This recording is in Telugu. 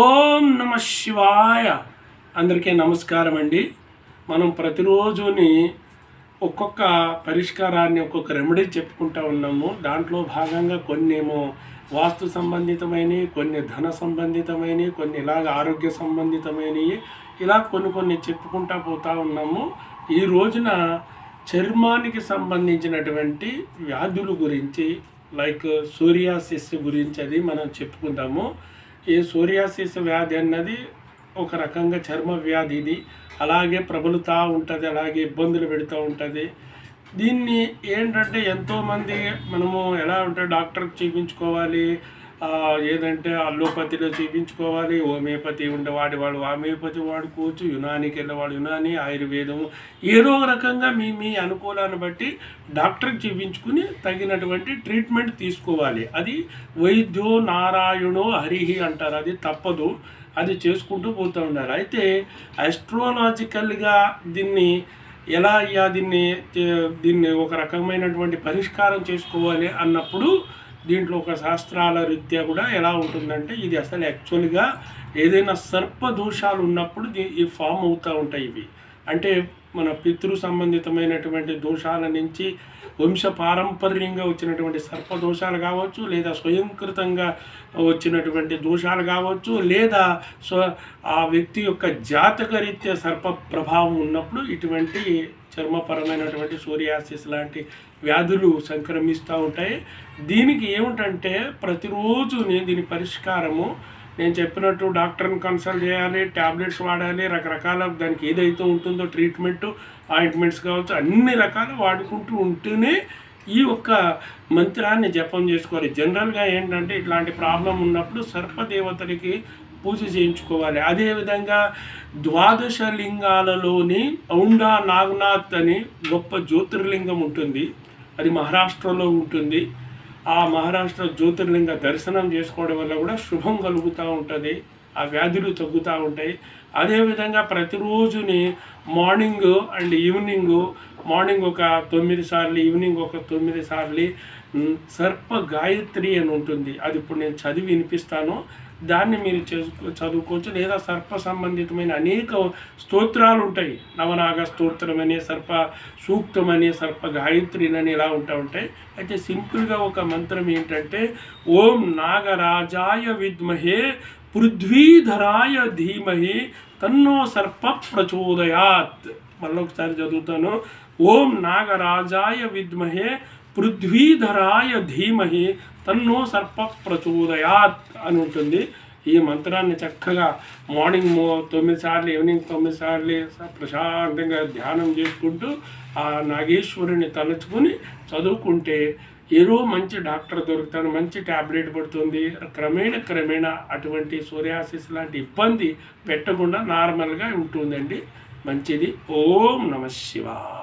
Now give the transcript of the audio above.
ఓం నమ శివాయ. అందరికీ నమస్కారం అండి. మనం ప్రతిరోజుని ఒక్కొక్క పరిష్కారాన్ని ఒక్కొక్క రెమెడీ చెప్పుకుంటూ ఉన్నాము. దాంట్లో భాగంగా కొన్ని ఏమో వాస్తు సంబంధితమైనవి కొన్ని ధన సంబంధితమైనవి కొన్ని ఇలాగ ఆరోగ్య సంబంధితమైనవి ఇలా కొన్ని కొన్ని చెప్పుకుంటా పోతా ఉన్నాము. ఈ రోజున చర్మానికి సంబంధించినటువంటి వ్యాధుల గురించి లైక్ సూర్యాసిస్ గురించి అది మనం చెప్పుకుందాము. ఈ సూర్యాసిస్ వ్యాధి అన్నది ఒక రకంగా చర్మ వ్యాధి ఇది. అలాగే ప్రబలుతూ ఉంటుంది అలాగే ఇబ్బందులు పెడుతూ ఉంటుంది. దీన్ని ఏంటంటే ఎంతోమంది మనము ఎలా ఉంటే డాక్టర్కి చూపించుకోవాలి ఏదంటే అల్లోపతిలో చూపించుకోవాలి హోమియోపతి ఉండే వాడి వాళ్ళు హోమియోపతి వాడుకోవచ్చు యునానికి వెళ్ళేవాడు యునాని ఆయుర్వేదము ఏదో రకంగా మీ మీ అనుకూలాన్ని బట్టి డాక్టర్కి చూపించుకుని తగినటువంటి ట్రీట్మెంట్ తీసుకోవాలి. అది వైద్యో నారాయణో హరిహి అంటారు. అది తప్పదు. అది చేసుకుంటూ పోతూ ఉండాలి. అయితే అస్ట్రోలాజికల్గా దీన్ని ఎలా అయ్యా? దీన్ని దీన్ని ఒక రకమైనటువంటి పరిష్కారం చేసుకోవాలి అన్నప్పుడు దీంట్లో ఒక శాస్త్రాల రీత్యా కూడా ఎలా ఉంటుందంటే ఇది అసలు యాక్చువల్గా ఏదైనా సర్ప దోషాలు ఉన్నప్పుడు దీ- ఈ ఫామ్ అవుతూ ఉంటాయి ఇవి. అంటే మన పితృ సంబంధితమైనటువంటి దోషాల నుంచి వంశ పారంపర్యంగా వచ్చినటువంటి సర్ప దోషాలు కావచ్చు లేదా స్వయంకృతంగా వచ్చినటువంటి దోషాలు కావచ్చు లేదా స్వ ఆ వ్యక్తి యొక్క జాతకరీత్యా సర్ప ప్రభావం ఉన్నప్పుడు ఇటువంటి చర్మపరమైనటువంటి సూర్యాసిస్ లాంటి వ్యాధులు సంక్రమిస్తూ ఉంటాయి. దీనికి ఏమిటంటే ప్రతిరోజు నేను దీని పరిష్కారము నేను చెప్పినట్టు డాక్టర్ని కన్సల్ట్ చేయాలి ట్యాబ్లెట్స్ వాడాలి రకరకాల దానికి ఏదైతే ఉంటుందో ట్రీట్మెంట్ ఆయింట్మెంట్స్ కావచ్చు అన్ని రకాలు వాడుకుంటూ ఉంటేనే ఈ ఒక్క మంత్రాన్ని జపం చేసుకోవాలి. జనరల్గా ఏంటంటే ఇట్లాంటి ప్రాబ్లం ఉన్నప్పుడు సర్పదేవతలకి పూజ చేయించుకోవాలి. అదేవిధంగా ద్వాదశ లింగాలలోని ఔండా నాగనాథ్ అని గొప్ప జ్యోతిర్లింగం ఉంటుంది. అది మహారాష్ట్రలో ఉంటుంది. ఆ మహారాష్ట్ర జ్యోతిర్లింగ దర్శనం చేసుకోవడం వల్ల కూడా శుభం కలుగుతూ ఉంటుంది ఆ వ్యాధులు తగ్గుతూ ఉంటాయి. అదేవిధంగా ప్రతిరోజుని మార్నింగ్ అండ్ ఈవినింగ్ మార్నింగ్ ఒక తొమ్మిది సార్లు ఈవినింగ్ ఒక తొమ్మిది సార్లు సర్ప గాయత్రి అని ఉంటుంది. అది ఇప్పుడు నేను చదివి వినిపిస్తాను. దాన్ని మీరు చేసుకో చదువుకోవచ్చు. లేదా సర్ప సంబంధితమైన అనేక స్తోత్రాలు ఉంటాయి నవనాగ స్తోత్రమని సర్ప సూక్తం సర్ప గాయత్రినని ఇలా ఉంటా ఉంటాయి. అయితే సింపుల్గా ఒక మంత్రం ఏంటంటే ఓం నాగరాజాయ విద్మహే పృథ్వీధరాయ ధీమహి తన్నో సర్ప ప్రచోదయాత్. మళ్ళీ ఒకసారి చదువుతాను. ఓం నాగరాజాయ విద్మహే పృథ్వీధరాయ ధీమహి తన్నో సర్ప ప్రచోదయాత్ అని ఉంటుంది. ఈ మంత్రాన్ని చక్కగా మార్నింగ్ తొమ్మిది సార్లు ఈవినింగ్ తొమ్మిది సార్లు ప్రశాంతంగా ధ్యానం చేసుకుంటూ ఆ నాగేశ్వరుని తలుచుకుని చదువుకుంటే ఏదో మంచి డాక్టర్ దొరుకుతాడు మంచి ట్యాబ్లెట్ పడుతుంది. క్రమేణ క్రమేణ అటువంటి సూర్యాసిస్ లాంటి ఇబ్బంది పెట్టకుండా నార్మల్గా ఉంటుందండి. మంచిది. ఓం నమ శివాయ.